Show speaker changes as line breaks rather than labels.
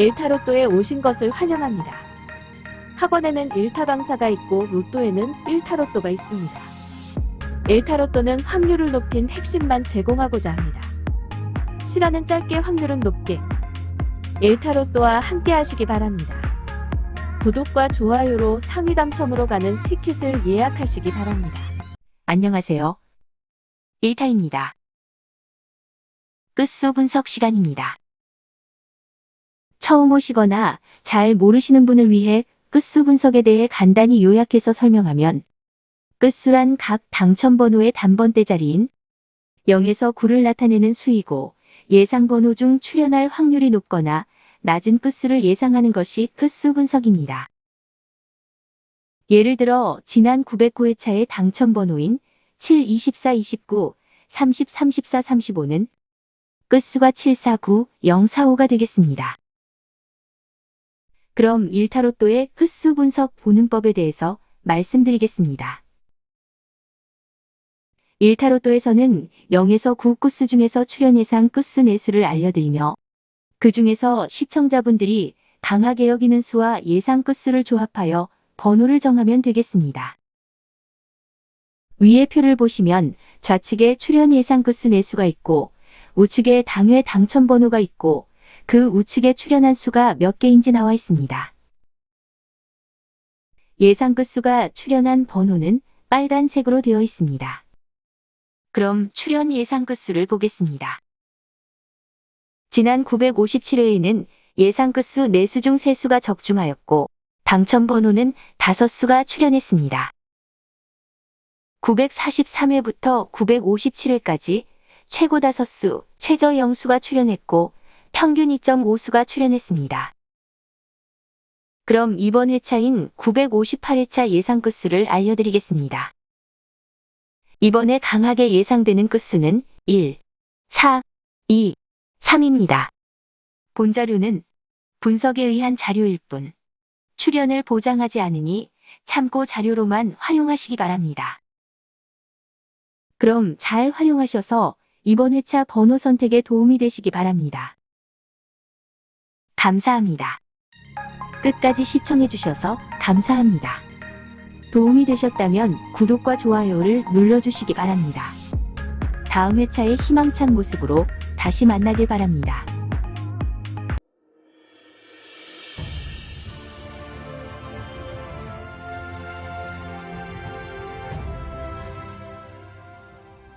일타 로또에 오신 것을 환영합니다. 학원에는 일타 강사가 있고 로또에는 일타 로또가 있습니다. 일타 로또는 확률을 높인 핵심만 제공하고자 합니다. 시간은 짧게 확률은 높게 일타 로또와 함께 하시기 바랍니다. 구독과 좋아요로 상위 당첨으로 가는 티켓을 예약하시기 바랍니다.
안녕하세요. 1타입니다. 끝수 분석 시간입니다. 처음 오시거나 잘 모르시는 분을 위해 끝수 분석에 대해 간단히 요약해서 설명하면 끝수란 각 당첨 번호의 단번대 자리인 0에서 9를 나타내는 수이고 예상 번호 중 출현할 확률이 높거나 낮은 끝수를 예상하는 것이 끝수 분석입니다. 예를 들어 지난 909회차의 당첨 번호인 7, 24, 29, 30, 34, 35는 끝수가 749, 045가 되겠습니다. 그럼 일타로또의 끝수 분석 보는 법에 대해서 말씀드리겠습니다. 일타로또에서는 0에서 9 끝수 중에서 출현 예상 끝수 내수를 알려드리며 그 중에서 시청자분들이 강하게 여기는 수와 예상 끝수를 조합하여 번호를 정하면 되겠습니다. 위의 표를 보시면 좌측에 출현 예상 끝수 내수가 있고 우측에 당회 당첨 번호가 있고 그 우측에 출현한 수가 몇 개인지 나와 있습니다. 예상 끝수가 출현한 번호는 빨간색으로 되어 있습니다. 그럼 출현 예상 끝수를 보겠습니다. 지난 957회에는 예상 끝수 4수 중 3수가 적중하였고 당첨 번호는 5수가 출현했습니다. 943회부터 957회까지 최고 5수, 최저 0수가 출현했고 평균 2.5수가 출현했습니다. 그럼 이번 회차인 958회차 예상 끝수를 알려드리겠습니다. 이번에 강하게 예상되는 끝수는 1, 4, 2, 3입니다. 본 자료는 분석에 의한 자료일 뿐 출연을 보장하지 않으니 참고 자료로만 활용하시기 바랍니다. 그럼 잘 활용하셔서 이번 회차 번호 선택에 도움이 되시기 바랍니다. 감사합니다. 끝까지 시청해주셔서 감사합니다. 도움이 되셨다면 구독과 좋아요를 눌러주시기 바랍니다. 다음 회차의 희망찬 모습으로 다시 만나길 바랍니다.